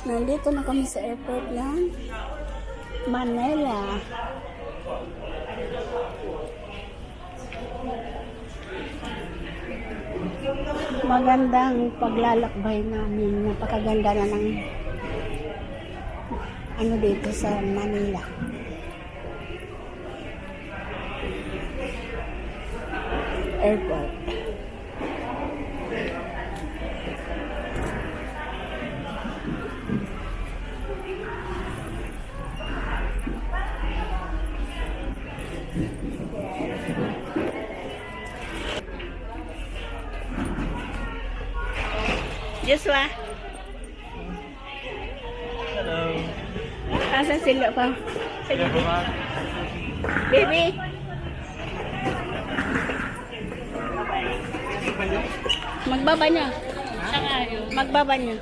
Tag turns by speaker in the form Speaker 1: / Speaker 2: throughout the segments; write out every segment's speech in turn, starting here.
Speaker 1: Nandito na kami sa airport ng Manila. Magandang paglalakbay namin. Napakaganda na ng ano dito sa Manila. Airport. Joshua.
Speaker 2: Hello.
Speaker 1: Asan sila pa? Sige. Baby. Magbaba niya. Magbaba niya.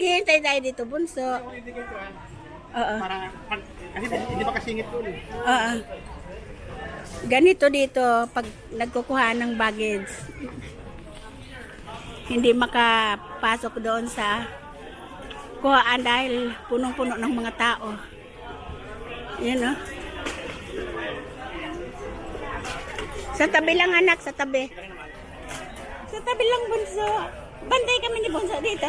Speaker 1: Hihintay tayo dito, bunso. Oo.
Speaker 2: Para, pag, kasi hindi pa kasingit ko eh.
Speaker 1: Oo. Ganito dito pag nagkukuha ng baggage. Hindi makapasok doon sa kuhaan dahil punong-puno ng mga tao. Yan o. Sa tabi lang anak, sa tabi. Sa tabi lang bunso. Bantay kami ni bunso dito.